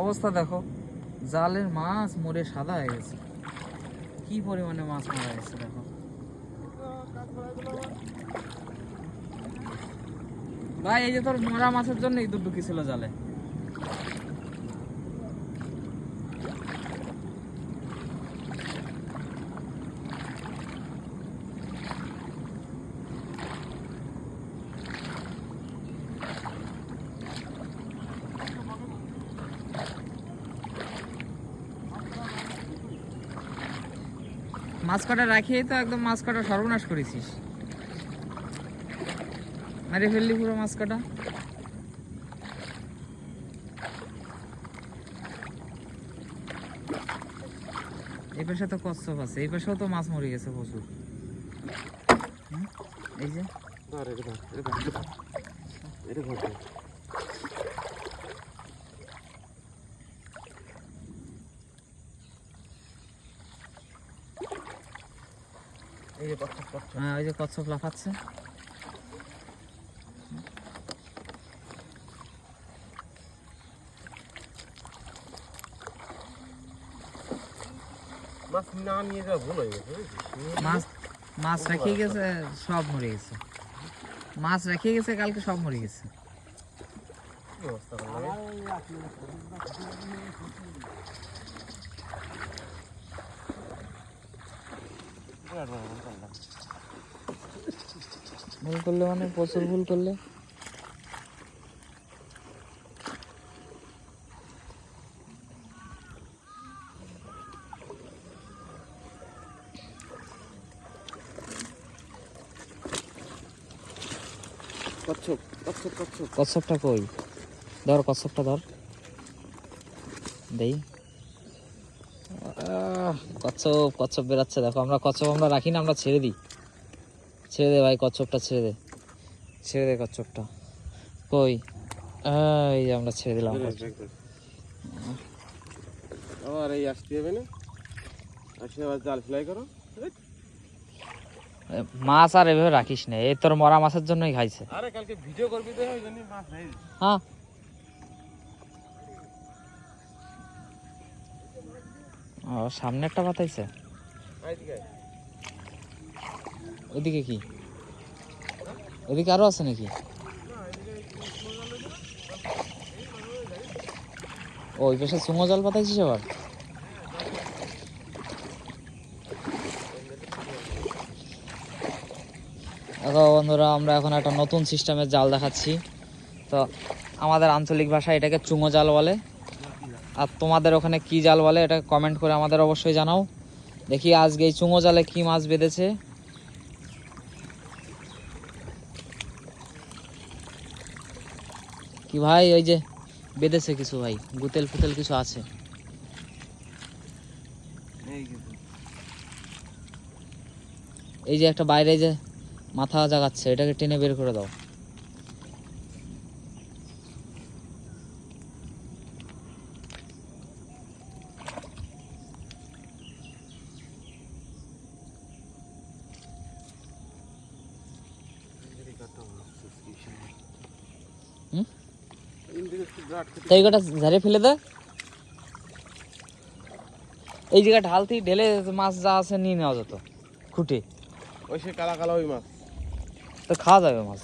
অবস্থা দেখো। জালের মাছ মরে সাদা হয়ে গেছে। কি পরিমাণে মাছ মারা গেছে দেখো। ভাই, এই যে তোর মরা মাছের জন্য ইঁদুর ছিল জালে। মাছ কাটা রাখিয়ে তো একদম মাছ কাটা সর্বনাশ করেছিস। মারে ফেললি পুরো মাছ কাটা এই পাশে তো কচ্ছপ আছে, এই পাশেও তো মাছ মরে গেছে প্রচুর। এই যে ধর এটা ধর এটা ধর এটা ধর এটা ধর ধর। এই যে হ্যাঁ ওই যে কচ্ছপ লাফাচ্ছে। মাছ না নিয়ে যাওয়া ভুল হয়ে গেছে মাছ মাছ রেখে গেছে সব মরে গেছে। মাছ রেখে গেছে কালকে সব মরে গেছে। কি করলাম ভুল করলে মানে প্রচুর ভুল করলে? কচ্ছপ কচ্ছপ কচ্ছপ। কচ্ছপটা কই? ধর কচ্ছপটা ধর। দেই। কচ্ছপ কচ্ছপ বেরাচ্ছে দেখো আমরা কচ্ছপ আমরা রাখি না আমরা ছেড়ে দিই। ছেড়ে দে ভাই কচ্ছপটা ছেড়ে দে। ছেড়ে দে কচ্ছপটা। কই? এই যে আমরা ছেড়ে দিলাম। আবার এই আসতে হবে না। আসে আবার জাল ফ্লাই করো। মাছ আর এভাবে রাখিস না এই তোর মরা মাছের জন্যই খাইছে। আরে কালকে ভিডিও করবি তো ওই জন্য মাছ নেই। হ্যাঁ। ও, সামনে একটা পাতাইছে ওইদিকে কি? ওইদিকে আরও আছে নাকি? ওই পাশে সুমো জল পাতাইছিস আবার? বন্ধুরা, আমরা এখন একটা নতুন সিস্টেমের জাল দেখাচ্ছি। তো আমাদের আঞ্চলিক ভাষায় এটাকে চুঙো জাল বলে। আর তোমাদের ওখানে কি জাল বলে এটা কমেন্ট করে আমাদের অবশ্যই জানাও। দেখি আজকে এই চুঙো জালে কি মাছ বেঁধেছে। কি ভাই ওই যে বেঁধেছে কিছু ভাই গুতেল ফুতেল কিছু আছে। এই এই যে একটা বাইরে যে মাথা জাগাচ্ছে এটাকে টেনে বের করে দাও। হুম? ইন্দিকে একটু বিরাট খেতে তো এই কটা ঝাড়ে ফেলে দে। এই জায়গা ঢাল থেকে ঢেলে মাছ যা আছে নিয়ে নেওয়া যেত। খুঁটে। ওই সে কালা কালা ওই মাছ। তো খাওয়া যাবে মাছ।